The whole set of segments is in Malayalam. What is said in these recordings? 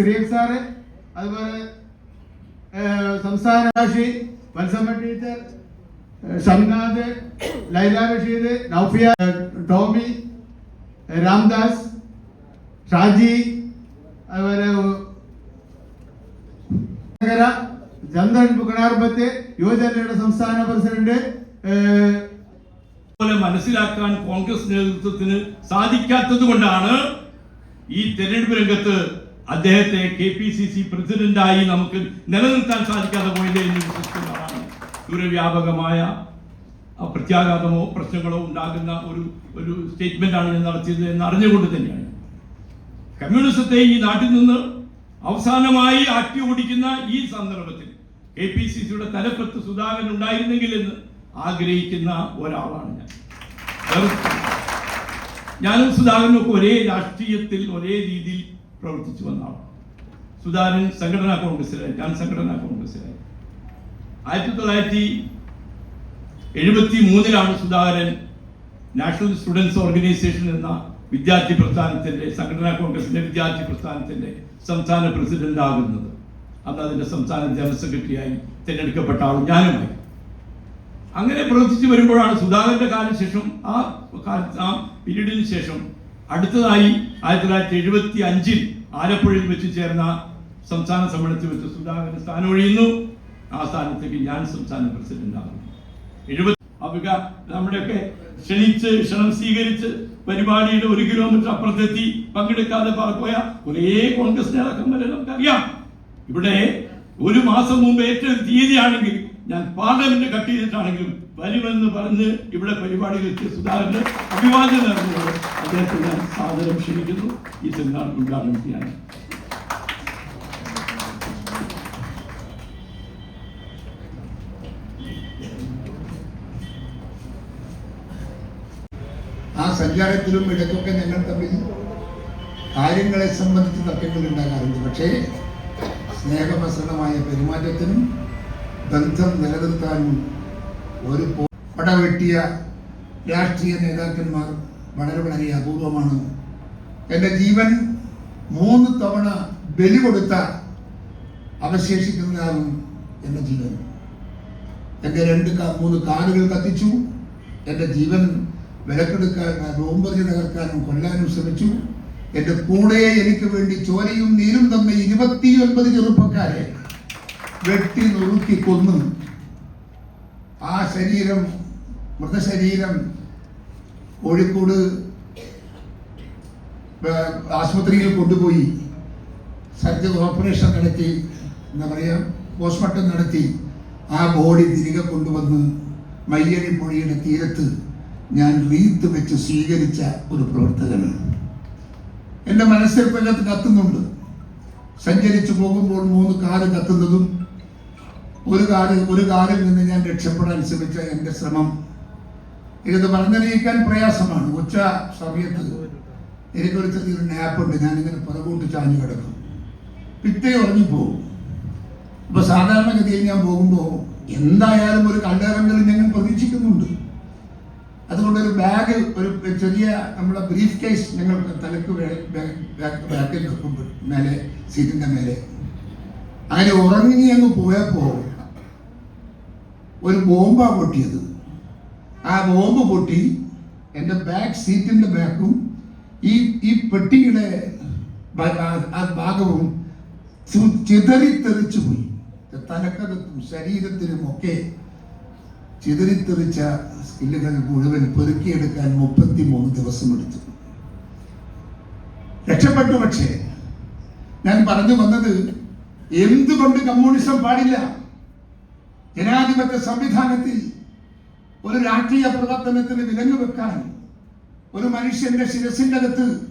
സിറിയക് സാറ് അതുപോലെ സംസ്ഥാന രാശി വത്സമ്മ ടീച്ചർ ഷംനാഥ് ലൈല റഷീദ് നൌഫിയ ടോമി രാംദാസ് ഷാജി അതുപോലെ ചന്ദ്രൻ പുകണാർബത്ത് യുവജനയുടെ സംസ്ഥാന പ്രസിഡന്റ് പോലെ മനസ്സിലാക്കാൻ കോൺഗ്രസ് നേതൃത്വത്തിന് സാധിക്കാത്തത് കൊണ്ടാണ് ഈ തെരഞ്ഞെടുപ്പ് രംഗത്ത് അദ്ദേഹത്തെ കെ പി സി സി പ്രസിഡന്റായി നമുക്ക് നിലനിർത്താൻ സാധിക്കാതെ പോയില്ലേ എന്ന് വിശ്വസിക്കുന്നതാണ് ദൂരവ്യാപകമായ പ്രത്യാഘാതമോ പ്രശ്നങ്ങളോ ഉണ്ടാകുന്ന ഒരു ഒരു സ്റ്റേറ്റ്മെന്റ് ആണ് ഞാൻ നടത്തിയത് എന്ന് അറിഞ്ഞുകൊണ്ട് തന്നെയാണ്. കമ്മ്യൂണിസത്തെ ഈ നാട്ടിൽ നിന്ന് അവസാനമായി ആറ്റി ഓടിക്കുന്ന ഈ സന്ദർഭത്തിൽ കെ പി സി സിയുടെ തലപ്പത്ത് സുധാകരൻ ഉണ്ടായിരുന്നെങ്കിൽ എന്ന് ആഗ്രഹിക്കുന്ന ഒരാളാണ് ഞാൻ. ഞാനും സുധാകരനും ഒക്കെ ഒരേ രാഷ്ട്രീയത്തിൽ ഒരേ രീതിയിൽ പ്രവർത്തിച്ചു വന്ന ആൾ സുധാരൻ സംഘടനാ കോൺഗ്രസിലായി ഞാൻ സംഘടനാ കോൺഗ്രസിലായി ആയിരത്തി തൊള്ളായിരത്തി എഴുപത്തി മൂന്നിലാണ് സുധാകരൻ നാഷണൽ സ്റ്റുഡൻസ് ഓർഗനൈസേഷൻ എന്ന വിദ്യാർത്ഥി പ്രസ്ഥാനത്തിന്റെ സംഘടനാ കോൺഗ്രസിന്റെ വിദ്യാർത്ഥി പ്രസ്ഥാനത്തിന്റെ സംസ്ഥാന പ്രസിഡന്റ് ആകുന്നത് അന്ന് അതിന്റെ സംസ്ഥാന ജനറൽ സെക്രട്ടറിയായി തിരഞ്ഞെടുക്കപ്പെട്ട ആളും ഞാനുമായി. അങ്ങനെ പ്രവർത്തിച്ചു വരുമ്പോഴാണ് സുധാകരന്റെ കാലശേഷം ആ കാലത്ത് ആ പീരീഡിന് ശേഷം അടുത്തതായി ആയിരത്തി തൊള്ളായിരത്തി എഴുപത്തി അഞ്ചിൽ ആലപ്പുഴയിൽ വെച്ച് ചേർന്ന സംസ്ഥാന സമ്മേളനത്തിൽ വെച്ച് സുധാകരൻ സ്ഥാനം ഒഴിയുന്നു ആ സ്ഥാനത്തേക്ക് ഞാൻ സംസ്ഥാന പ്രസിഡന്റ് ആകുന്നു. എഴുപത്തി അവിക നമ്മുടെയൊക്കെ ക്ഷണിച്ച് ക്ഷണം സ്വീകരിച്ച് പരിപാടിയുടെ ഒരു കിലോമീറ്റർ അപ്പുറത്തെത്തി പങ്കെടുക്കാതെ പറപ്പോയ കുറേ കോൺഗ്രസ് നേതാക്കന്മാരെ നമുക്കറിയാം. ഇവിടെ ഒരു മാസം മുമ്പ് ഏറ്റവും തീയതിയാണെങ്കിൽ ഞാൻ പാർലമെന്റ് കട്ട് ചെയ്തിട്ടാണെങ്കിലും വരുമെന്ന് പറഞ്ഞ് ഇവിടെ പരിപാടി വെച്ച് സുധാകരന് അഭിവാദ്യം നേർന്നുകൊണ്ട് അദ്ദേഹത്തെ ഞാൻ സാദരം ക്ഷണിക്കുന്നു. ഈ സെമിനാർ ഉദ്ഘാടനം ചെയ്യാൻ. ആ സഞ്ചാരത്തിലും ഇടയ്ക്കൊക്കെ ഞങ്ങൾ തമ്മിൽ കാര്യങ്ങളെ സംബന്ധിച്ച് തർക്കങ്ങൾ ഉണ്ടാകാറുണ്ട്. പക്ഷേ സ്നേഹപ്രസന്നമായ പെരുമാറ്റത്തിനും ബന്ധം നിലനിർത്താനും ഒരു പടവെട്ടിയ രാഷ്ട്രീയ നേതാക്കന്മാർ വളരെ വളരെ അപൂർവമാണ്. എന്റെ ജീവൻ മൂന്ന് തവണ ബലി കൊടുത്ത അവശേഷിക്കുന്നതാണ് എന്റെ ജീവൻ. എന്റെ രണ്ട് മൂന്ന് കാലുകൾ കത്തിച്ചു. എന്റെ ജീവൻ വിലക്കെടുക്കാൻ റോംബറി തകർക്കാനും കൊല്ലാനും ശ്രമിച്ചു. എന്റെ കൂടെ എനിക്ക് വേണ്ടി ചോരയും നീരും തന്ന ഇരുപത്തിയൊൻപത് ചെറുപ്പക്കാരെ വെട്ടി നുറുക്കി കൊന്നു. ആ ശരീരം മൃതശരീരം കോഴിക്കോട് ആശുപത്രിയിൽ കൊണ്ടുപോയി. സർജറി ഓപ്പറേഷൻ നടത്തി എന്താ പറയുക പോസ്റ്റ്മോർട്ടം നടത്തി. ആ ബോഡി തിരികെ കൊണ്ടുവന്ന് മയ്യഴി പുഴയുടെ തീരത്ത് ഞാൻ റീത്ത് വെച്ച് സ്വീകരിച്ച ഒരു പ്രവർത്തകനാണ്. എന്റെ മനസ്സിൽ പെല്ലത്ത് കത്തുന്നുണ്ട്. സഞ്ചരിച്ചു പോകുമ്പോൾ മൂന്ന് കാൽ കത്തുന്നതും ഒരു കാട് ഒരു കാലിൽ നിന്ന് ഞാൻ രക്ഷപ്പെടാൻ ശ്രമിച്ച എന്റെ ശ്രമം. ഇത് പറഞ്ഞറിയിക്കാൻ പ്രയാസമാണ്. ഉച്ച സമയത്ത് എനിക്കൊരു ചെറിയൊരു നാപ്പുണ്ട്. ഞാനിങ്ങനെ പുറകോട്ട് ചാഞ്ഞു കിടക്കും. പിറ്റേ ഉറങ്ങിപ്പോവും അപ്പൊ സാധാരണഗതിയിൽ ഞാൻ പോകുമ്പോൾ എന്തായാലും ഒരു കണ്ടേറെങ്കിലും ഞങ്ങൾ പ്രതീക്ഷിക്കുന്നുണ്ട്. അതുകൊണ്ട് ഒരു ബാഗ് ഒരു ചെറിയ നമ്മുടെ ബ്രീഫ് കേസ് ഞങ്ങൾ തലക്ക് ബാക്കിൽ വെക്കുമ്പോൾ മേലെ സീറ്റിന്റെ മേലെ. അങ്ങനെ ഉറങ്ങി അങ്ങ് പോയപ്പോ ഒരു ബോംബാ പൊട്ടിയത്. ആ ബോംബ് പൊട്ടി എന്റെ ബാക്ക് സീറ്റിന്റെ ബാക്കും ഈ ഈ പെട്ടിയുടെ ആ- ഭാഗവും ചിതറി ചിതറിത്തെറിച്ചു പോയി. തലക്കകത്തും ശരീരത്തിനും ഒക്കെ ചിതറിത്തെറിച്ച സ്കില്ലുകൾ മുഴുവൻ പെറുക്കിയെടുക്കാൻ മുപ്പത്തി മൂന്ന് ദിവസം എടുത്തു. രക്ഷപ്പെട്ടു പക്ഷേ ഞാൻ പറഞ്ഞു വന്നത് എന്തുകൊണ്ട് കമ്മ്യൂണിസം പാടില്ല? ജനാധിപത്യ സംവിധാനത്തിൽ ഒരു രാഷ്ട്രീയ പ്രവർത്തനത്തിന് വിലങ്ങ് വെക്കാൻ ഒരു മനുഷ്യന്റെ ശിരസിന്റെ അകത്ത്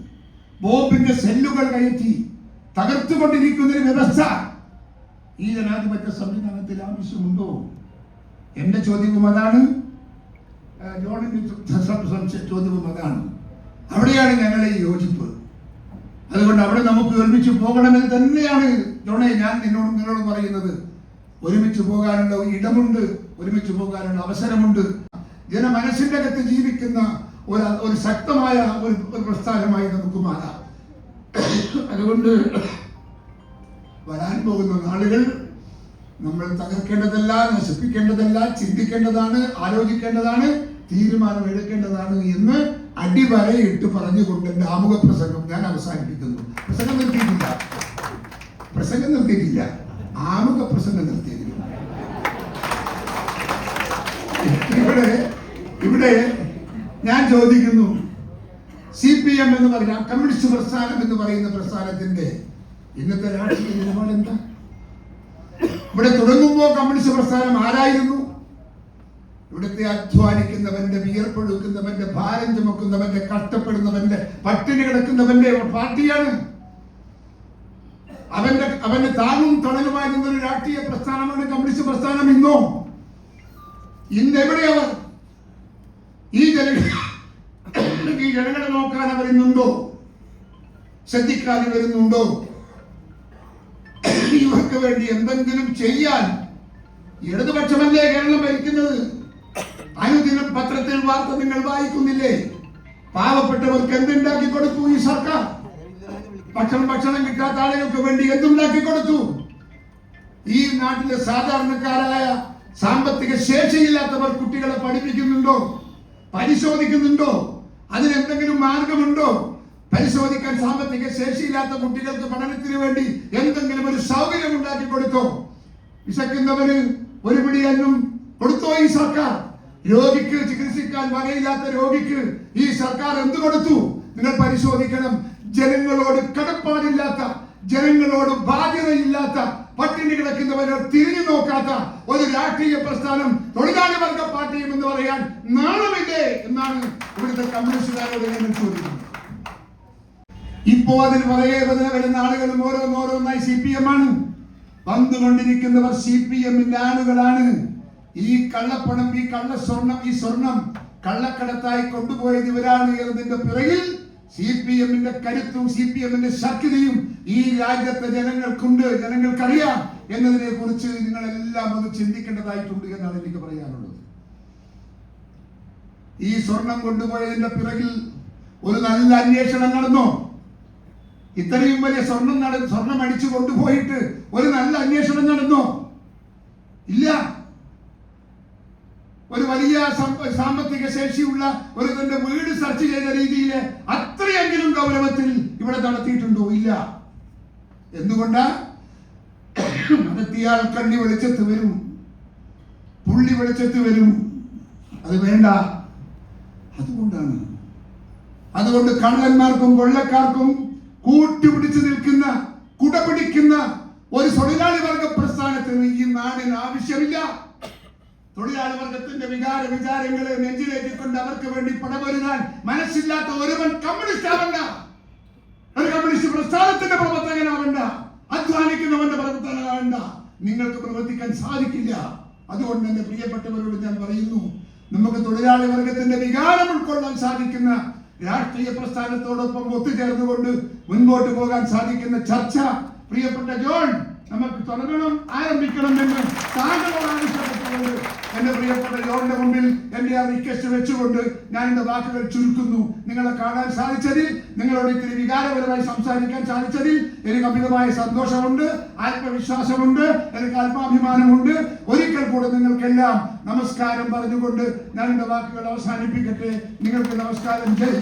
ബോബിന്റെ സെല്ലുകൾ കയറ്റി തകർത്തുകൊണ്ടിരിക്കുന്ന ഒരു വ്യവസ്ഥ ഈ ജനാധിപത്യ സംവിധാനത്തിൽ ആവശ്യമുണ്ടോ? എന്റെ ചോദ്യവും അതാണ്. ജോണിന്റെ ചോദ്യവും അതാണ്. അവിടെയാണ് ഞങ്ങളെ യോജിപ്പ്. അതുകൊണ്ട് അവിടെ നമുക്ക് ഒരുമിച്ച് പോകണമെന്ന് തന്നെയാണ് ജോണെ ഞാൻ നിന്നോടും നിങ്ങളോടും പറയുന്നത്. ഒരുമിച്ച് പോകാനുള്ള ഇടമുണ്ട് ഒരുമിച്ച് പോകാനുള്ള അവസരമുണ്ട്. ജനമനസ്സിന്റെ അകത്ത് ജീവിക്കുന്ന ഒരു ഒരു ശക്തമായ ഒരു പ്രസ്ഥാനമായി നമുക്ക് മാറാം. അതുകൊണ്ട് വരാൻ പോകുന്ന നാളുകൾ നമ്മൾ തകർക്കേണ്ടതല്ല നശിപ്പിക്കേണ്ടതല്ല ചിന്തിക്കേണ്ടതാണ് ആലോചിക്കേണ്ടതാണ് തീരുമാനം എടുക്കേണ്ടതാണ് എന്ന് അടിവരയിട്ട് പറഞ്ഞുകൊണ്ട് എന്റെ ആമുഖ പ്രസംഗം ഞാൻ അവസാനിപ്പിക്കുന്നു. പ്രസംഗം നിർത്തിയിട്ടില്ല. പ്രസംഗം നിർത്തിയിട്ടില്ല. ആമുഖ പ്രസംഗം നടത്തിയിരുന്നു. ഇവിടെ ഇവിടെ ഞാൻ ചോദിക്കുന്നു സി പി എം എന്ന് പറഞ്ഞ കമ്മ്യൂണിസ്റ്റ് പ്രസ്ഥാനം എന്ന് പറയുന്ന പ്രസ്ഥാനത്തിന്റെ ഇന്നത്തെ രാഷ്ട്രീയ നിലപാട് എന്താ? ഇവിടെ തുടങ്ങുമ്പോൾ കമ്മ്യൂണിസ്റ്റ് പ്രസ്ഥാനം ആരായിരുന്നു? ഇവിടുത്തെ അധ്വാനിക്കുന്നവന്റെ വിയർപ്പൊഴുക്കുന്നവന്റെ ഭാരം ചുമക്കുന്നവന്റെ കഷ്ടപ്പെടുന്നവന്റെ പട്ടിണി കിടക്കുന്നവന്റെ പാർട്ടിയാണ്. അവന്റെ അവന്റെ താങ്ങും തണലുമായി നിന്നൊരു രാഷ്ട്രീയ പ്രസ്ഥാനമാണ് കമ്മ്യൂണിസ്റ്റ് പ്രസ്ഥാനം ഇന്നോ? ഇന്ന് എവിടെയവർ ഈ ഈ ജനങ്ങളെ നോക്കാൻ അവർ ഇന്നുണ്ടോ? ശ്രദ്ധിക്കാതെ വരുന്നുണ്ടോ? ഇവർക്ക് വേണ്ടി എന്തെങ്കിലും ചെയ്യാൻ ഇടതുപക്ഷമല്ലേ കേരളം ഭരിക്കുന്നത്? അനുദിനം പത്രത്തിൽ വാർത്ത നിങ്ങൾ വായിക്കുന്നില്ലേ? പാവപ്പെട്ടവർക്ക് എന്തുണ്ടാക്കി കൊടുക്കൂ ഈ സർക്കാർ? ഭക്ഷണം ഭക്ഷണം കിട്ടാത്ത ആളുകൾക്ക് വേണ്ടി എന്തുണ്ടാക്കി കൊടുത്തു? ഈ നാട്ടിലെ സാധാരണക്കാരായ സാമ്പത്തിക ശേഷിയില്ലാത്തവർ കുട്ടികളെ പഠിപ്പിക്കുന്നുണ്ടോ? പരിശോധിക്കുന്നുണ്ടോ? അതിനെന്തെങ്കിലും മാർഗമുണ്ടോ? പരിശോധിക്കാൻ സാമ്പത്തിക ശേഷിയില്ലാത്ത കുട്ടികൾക്ക് പഠനത്തിന് വേണ്ടി എന്തെങ്കിലും ഒരു സൗകര്യം ഉണ്ടാക്കി കൊടുത്തോ? വിശക്കുന്നവന് ഒരു പിടി അന്നും കൊടുത്തോ ഈ സർക്കാർ? രോഗിക്ക് ചികിത്സിക്കാൻ വകയില്ലാത്ത രോഗിക്ക് ഈ സർക്കാർ എന്ത് കൊടുത്തു? നിങ്ങൾ പരിശോധിക്കണം. ജനങ്ങളോട് കടപ്പാടില്ലാത്ത ജനങ്ങളോട് ബാധ്യതയില്ലാത്ത പട്ടിണി കിടക്കുന്നവരെ തിരിഞ്ഞു നോക്കാത്ത ഒരു രാഷ്ട്രീയ പ്രസ്ഥാനം തൊഴിലാളി വർഗ പാർട്ടിയും എന്ന് പറയാൻ നാണമില്ലേ എന്നാണ് ഇവിടുത്തെ കമ്മ്യൂണിസ്റ്റുകാരോട് ഞാൻ ചോദിക്കുന്നത്. ഇപ്പോ അതിൽ വളരെ വരുന്ന ആളുകളും ഓരോന്നോരോന്നായി സി പി എം ആണ്. വന്നുകൊണ്ടിരിക്കുന്നവർ സി പി എമ്മിന്റെ ആളുകളാണ്. ഈ കള്ളപ്പണം ഈ കള്ള സ്വർണം ഈ സ്വർണം കള്ളക്കടത്തായി കൊണ്ടുപോയത് ഇവരാണ് എന്നതിന്റെ പിറകിൽ സി പി എമ്മിന്റെ കരുത്തും സി പി എമ്മിന്റെ ശക്തിയും ഈ രാജ്യത്തെ ജനങ്ങൾക്കുണ്ട് ജനങ്ങൾക്കറിയാം എന്നതിനെ കുറിച്ച് നിങ്ങളെല്ലാം ഒന്ന് ചിന്തിക്കേണ്ടതായിട്ടുണ്ട് എന്നാണ് എനിക്ക് പറയാനുള്ളത്. ഈ സ്വർണം കൊണ്ടുപോയതിന്റെ പിറകിൽ ഒരു നല്ല അന്വേഷണം നടന്നോ? ഇത്രയും വലിയ സ്വർണം നട സ്വർണം അടിച്ചു കൊണ്ടുപോയിട്ട് ഒരു നല്ല അന്വേഷണം നടന്നോ? ഇല്ല. ഒരു വലിയ സാമ്പത്തിക ശേഷിയുള്ള ഒരു തന്റെ വീട് സെർച്ച് ചെയ്ത രീതിയിൽ അത്രയെങ്കിലും ഗൗരവത്തിൽ ഇവിടെ നടത്തിയിട്ടുണ്ടോ? ഇല്ല. എന്തുകൊണ്ട്? നടത്തിയാൽ കണ്ണി വെളിച്ചത്ത് വരും. പുള്ളി വെളിച്ചത്ത് വരും. അത് വേണ്ട. അതുകൊണ്ടാണ്. അതുകൊണ്ട് കള്ളന്മാർക്കും കൊള്ളക്കാർക്കും കൂട്ടുപിടിച്ചു നിൽക്കുന്ന കുട പിടിക്കുന്ന ഒരു തൊഴിലാളി വർഗ പ്രസ്ഥാനത്തിന് ഈ നാടിന് ആവശ്യമില്ല. തൊഴിലാളി വർഗത്തിന്റെ വികാര വിചാരങ്ങളെ നെഞ്ചിലേറ്റിക്കൊണ്ട് അവർക്ക് വേണ്ടി പടപൊരുതാൻ മനസ്സില്ലാത്ത ഒരുവൻ കമ്മ്യൂണിസ്റ്റ് ആവണ്ട. ഒരു കമ്മ്യൂണിസ്റ്റ് പ്രസ്ഥാനത്തിന്റെ പ്രവർത്തകനാവണ്ട. അധ്വാനിക്കുന്നവന്റെ പ്രവർത്തകനാവണ്ട. നിങ്ങൾക്ക് പ്രവർത്തിക്കാൻ സാധിക്കില്ല. അതുകൊണ്ട് തന്നെ പ്രിയപ്പെട്ടവരോട് ഞാൻ പറയുന്നു നമുക്ക് തൊഴിലാളി വർഗത്തിന്റെ വികാരം ഉൾക്കൊള്ളാൻ സാധിക്കുന്ന രാഷ്ട്രീയ പ്രസ്ഥാനത്തോടൊപ്പം ഒത്തുചേർന്നുകൊണ്ട് മുൻപോട്ട് പോകാൻ സാധിക്കുന്ന ചർച്ച പ്രിയപ്പെട്ട ജോൺ നമുക്ക് തുടങ്ങണം ആരംഭിക്കണം എന്ന് താങ്കളോട് ആവശ്യപ്പെട്ടുകൊണ്ട് എന്റെ പ്രിയപ്പെട്ട ജോറിന്റെ മുമ്പിൽ എന്റെ ആ റിക്വസ്റ്റ് വെച്ചുകൊണ്ട് ഞാൻ എന്റെ വാക്കുകൾ ചുരുക്കുന്നു. നിങ്ങളെ കാണാൻ സാധിച്ചതിൽ നിങ്ങളോട് ഇത്തിരി വികാരപരമായി സംസാരിക്കാൻ സാധിച്ചതിൽ എനിക്ക് അമിതമായ സന്തോഷമുണ്ട് ആത്മവിശ്വാസമുണ്ട് എനിക്ക് ആത്മാഭിമാനമുണ്ട്. ഒരിക്കൽ കൂടെ നിങ്ങൾക്കെല്ലാം നമസ്കാരം പറഞ്ഞുകൊണ്ട് ഞാൻ എന്റെ വാക്കുകൾ അവസാനിപ്പിക്കട്ടെ. നിങ്ങൾക്ക് നമസ്കാരം. ജയ്